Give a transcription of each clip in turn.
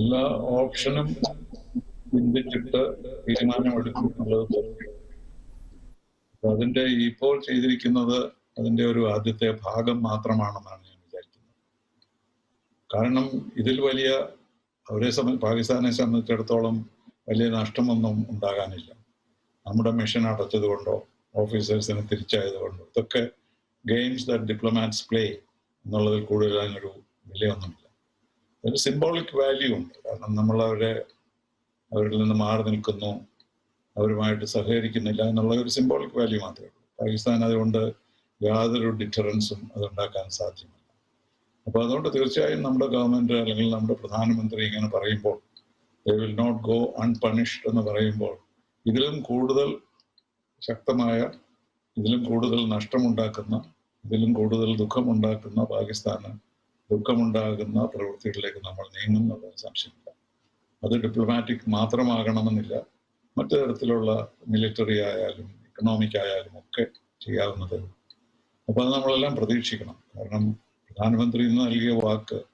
എല്ലാ ഓപ്ഷനും ചിന്തിച്ചിട്ട് തീരുമാനമെടുക്കും അതിന്റെ ഇപ്പോൾ ചെയ്തിരിക്കുന്നത് അതിന്റെ ഒരു ആദ്യത്തെ ഭാഗം മാത്രമാണെന്നാണ് ഞാൻ വിചാരിക്കുന്നത്. കാരണം ഇതിൽ വലിയ അവരെ സംബന്ധിച്ച് പാകിസ്ഥാനെ സംബന്ധിച്ചിടത്തോളം വലിയ നഷ്ടമൊന്നും ഉണ്ടാകാനില്ല. നമ്മുടെ മിഷൻ അടച്ചത് കൊണ്ടോ ഓഫീസേഴ്സിനെ തിരിച്ചായത് കൊണ്ടോ ഇതൊക്കെ ഗെയിംസ് ദ ഡിപ്ലോമാറ്റ്സ് പ്ലേ എന്നുള്ളതിൽ കൂടുതൽ അതിനൊരു വിലയൊന്നുമില്ല. ഒരു സിംബോളിക് വാല്യൂ ഉണ്ട്. കാരണം നമ്മൾ അവരെ അവരിൽ നിന്ന് മാറി നിൽക്കുന്നു അവരുമായിട്ട് സഹകരിക്കുന്നില്ല എന്നുള്ള ഒരു സിംബോളിക് വാല്യൂ മാത്രമേ ഉള്ളൂ. പാകിസ്ഥാൻ അതുകൊണ്ട് യാതൊരു ഡിറ്ററൻസും അതുണ്ടാക്കാൻ സാധ്യമല്ല. അപ്പൊ അതുകൊണ്ട് തീർച്ചയായും നമ്മുടെ ഗവൺമെന്റ് അല്ലെങ്കിൽ നമ്മുടെ പ്രധാനമന്ത്രി ഇങ്ങനെ പറയുമ്പോൾ they will not go unpunished എന്ന് പറയുമ്പോൾ ഇതിലും കൂടുതൽ ശക്തമായ ഇതിലും കൂടുതൽ നഷ്ടമുണ്ടാക്കുന്ന ഇതിലും കൂടുതൽ ദുഃഖമുണ്ടാക്കുന്ന പാകിസ്ഥാന് ദുഃഖമുണ്ടാകുന്ന പ്രവൃത്തികളിലേക്ക് നമ്മൾ നീങ്ങുന്നത് സംശയമില്ല. അത് ഡിപ്ലോമാറ്റിക് മാത്രമാകണമെന്നില്ല. മറ്റു തരത്തിലുള്ള മിലിറ്ററി ആയാലും ഇക്കണോമിക് ആയാലും ഒക്കെ ചെയ്യാവുന്നതേ. അപ്പൊ അത് നമ്മളെല്ലാം പ്രതീക്ഷിക്കണം. കാരണം പ്രധാനമന്ത്രി ഇന്ന് നൽകിയ വാക്ക്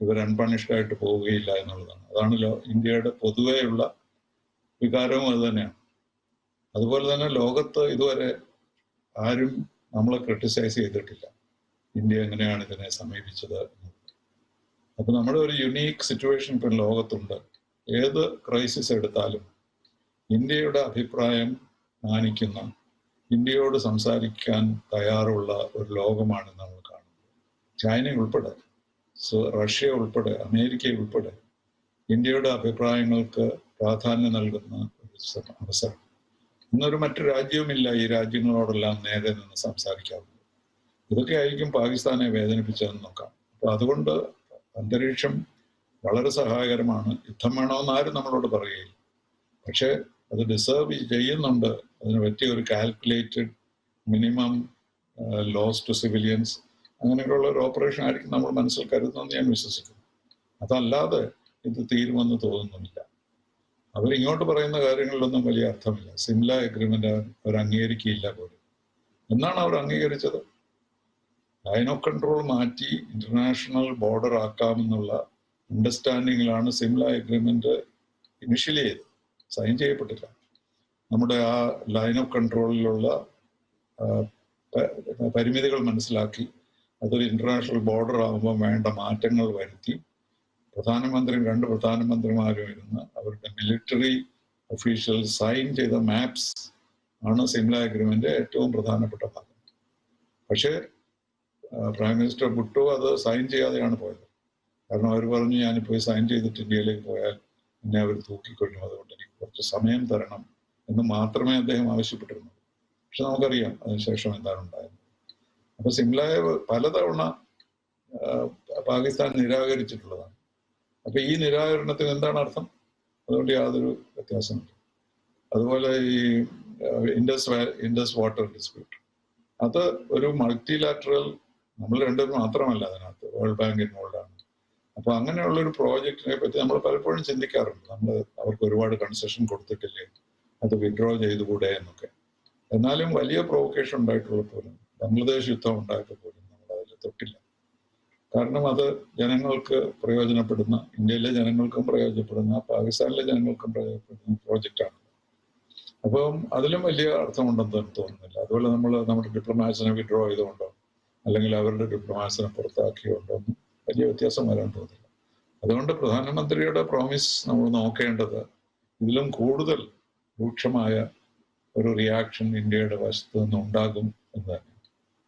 ഇവർ അൺപണിഷ്ഡ് ആയിട്ട് പോവുകയില്ല എന്നുള്ളതാണ്. അതാണല്ലോ ഇന്ത്യയുടെ പൊതുവെയുള്ള വികാരവും അത് തന്നെയാണ്. അതുപോലെ തന്നെ ലോകത്ത് ഇതുവരെ ആരും നമ്മളെ ക്രിട്ടിസൈസ് ചെയ്തിട്ടില്ല. ഇന്ത്യ എങ്ങനെയാണ് ഇതിനെ സമീപിച്ചത്? അപ്പൊ നമ്മുടെ ഒരു യുണീക്ക് സിറ്റുവേഷൻ ഇപ്പം ലോകത്തുണ്ട്. ഏത് ക്രൈസിസ് എടുത്താലും ഇന്ത്യയുടെ അഭിപ്രായം മാനിക്കുന്ന ഇന്ത്യയോട് സംസാരിക്കാൻ തയ്യാറുള്ള ഒരു ലോകമാണ് നമ്മൾ കാണുന്നത്. ചൈന ഉൾപ്പെടെ റഷ്യ ഉൾപ്പെടെ അമേരിക്ക ഉൾപ്പെടെ ഇന്ത്യയുടെ അഭിപ്രായങ്ങൾക്ക് പ്രാധാന്യം നൽകുന്ന ഒരു അവസരം. ഇന്നൊരു മറ്റു രാജ്യവുമില്ല ഈ രാജ്യങ്ങളോടെല്ലാം നേരെ നിന്ന് സംസാരിക്കാറുള്ളത് ഇതൊക്കെ ആയിരിക്കും പാകിസ്ഥാനെ വേദനിപ്പിച്ചതെന്ന് നോക്കാം. അപ്പൊ അതുകൊണ്ട് അന്തരീക്ഷം വളരെ സഹായകരമാണ്. യുദ്ധം വേണമെന്ന് ആരും നമ്മളോട് പറയുകയില്ല. പക്ഷെ അത് ഡിസേർവ് ചെയ്യുന്നുണ്ട്. അതിന് പറ്റിയ ഒരു calculated minimum loss to civilians അങ്ങനെയൊക്കെയുള്ള ഒരു ഓപ്പറേഷൻ ആയിരിക്കും നമ്മൾ മനസ്സിൽ കരുതുന്നതെന്ന് ഞാൻ വിശ്വസിക്കുന്നു. അതല്ലാതെ ഇത് തീരുമെന്ന് തോന്നുന്നുമില്ല അവരിങ്ങോട്ട് പറയുന്ന കാര്യങ്ങളിലൊന്നും വലിയ അർത്ഥമില്ല. സിംല അഗ്രിമെന്റ് അവർ അംഗീകരിക്കുകയില്ല പോലും. എന്നാണ് അവർ അംഗീകരിച്ചത്? ഓഫ് കൺട്രോൾ മാറ്റി ഇന്റർനാഷണൽ ബോർഡർ ആക്കാമെന്നുള്ള അണ്ടർസ്റ്റാൻഡിങ്ങിലാണ് സിംല അഗ്രിമെന്റ് ഇനിഷ്യലി ചെയ്തത് സൈൻ ചെയ്യപ്പെട്ടില്ല നമ്മുടെ ആ ലൈൻ ഓഫ് കൺട്രോളിലുള്ള പരിമിതികൾ മനസ്സിലാക്കി അതൊരു ഇന്റർനാഷണൽ ബോർഡർ ആകുമ്പോൾ വേണ്ട മാറ്റങ്ങൾ വരുത്തി. പ്രധാനമന്ത്രിയും രണ്ട് പ്രധാനമന്ത്രിമാരും ഇരുന്ന് അവരുടെ മിലിറ്ററി ഒഫീഷ്യൽ സൈൻ ചെയ്ത മാപ്സ് ആണ് സിംല അഗ്രിമെന്റ് ഏറ്റവും പ്രധാനപ്പെട്ട ഭാഗം. പക്ഷേ പ്രൈം മിനിസ്റ്റർ ബുട്ടോ അത് സൈൻ ചെയ്യാതെയാണ് പോയത്. കാരണം അവർ പറഞ്ഞു ഞാൻ പോയി സൈൻ ചെയ്തിട്ട് ഇന്ത്യയിലേക്ക് പോയാൽ എന്നെ അവർ തൂക്കിക്കൊല്ലും. അതുകൊണ്ട് എനിക്ക് കുറച്ച് സമയം തരണം എന്ന് മാത്രമേ അദ്ദേഹം ആവശ്യപ്പെട്ടിരുന്നു പക്ഷെ നമുക്കറിയാം അതിനുശേഷം എന്താണ് ഉണ്ടായത്. അപ്പൊ സിംലയെ പലതവണ പാകിസ്ഥാൻ നിരാകരിച്ചിട്ടുള്ളതാണ്. അപ്പൊ ഈ നിരാകരണത്തിന് എന്താണ് അർത്ഥം? അതുകൊണ്ട് യാതൊരു വ്യത്യാസമില്ല. അതുപോലെ ഈ ഇൻഡസ് ഇൻഡസ് വാട്ടർ ഡിസ്പ്യൂട്ട് അത് ഒരു മൾട്ടിലാറ്ററൽ നമ്മൾ രണ്ടും മാത്രമല്ല അതിനകത്ത്. വേൾഡ് ബാങ്ക് ഇൻവോൾവ് ആണ്. അപ്പൊ അങ്ങനെയുള്ള ഒരു പ്രോജക്റ്റിനെ പറ്റി നമ്മൾ പലപ്പോഴും ചിന്തിക്കാറുണ്ട്. നമ്മൾ അവർക്ക് ഒരുപാട് കൺസെഷൻ കൊടുത്തിട്ടില്ലേ? അത് വിഡ്രോ ചെയ്തുകൂടെ എന്നൊക്കെ. എന്നാലും വലിയ പ്രൊവക്കേഷൻ ഉണ്ടായിട്ടുള്ള പോലും ബംഗ്ലാദേശ് യുദ്ധം ഉണ്ടായപ്പോൾ പോലും നമ്മൾ അതിൽ തൊട്ടില്ല. കാരണം അത് ജനങ്ങൾക്ക് പ്രയോജനപ്പെടുന്ന ഇന്ത്യയിലെ ജനങ്ങൾക്കും പ്രയോജനപ്പെടുന്ന പാകിസ്ഥാനിലെ ജനങ്ങൾക്കും പ്രയോജനപ്പെടുന്ന പ്രോജക്റ്റാണ് അപ്പം അതിലും വലിയ അർത്ഥമുണ്ടെന്ന് തോന്നുന്നില്ല. അതുപോലെ നമ്മൾ നമ്മുടെ ഡിപ്ലോമാറ്റ്സിനെ വിഡ്രോ ചെയ്തുകൊണ്ടോ അല്ലെങ്കിൽ അവരുടെ ഒരു പുറത്താക്കിയോണ്ടോ പുറത്താക്കിയുണ്ടെന്ന് വലിയ വ്യത്യാസം വരാൻ തോന്നില്ല. അതുകൊണ്ട് പ്രധാനമന്ത്രിയുടെ പ്രോമിസ് നമ്മൾ നോക്കേണ്ടത് ഇതിലും കൂടുതൽ രൂക്ഷമായ ഒരു റിയാക്ഷൻ ഇന്ത്യയുടെ വശത്ത് നിന്ന് ഉണ്ടാകും എന്ന് തന്നെ.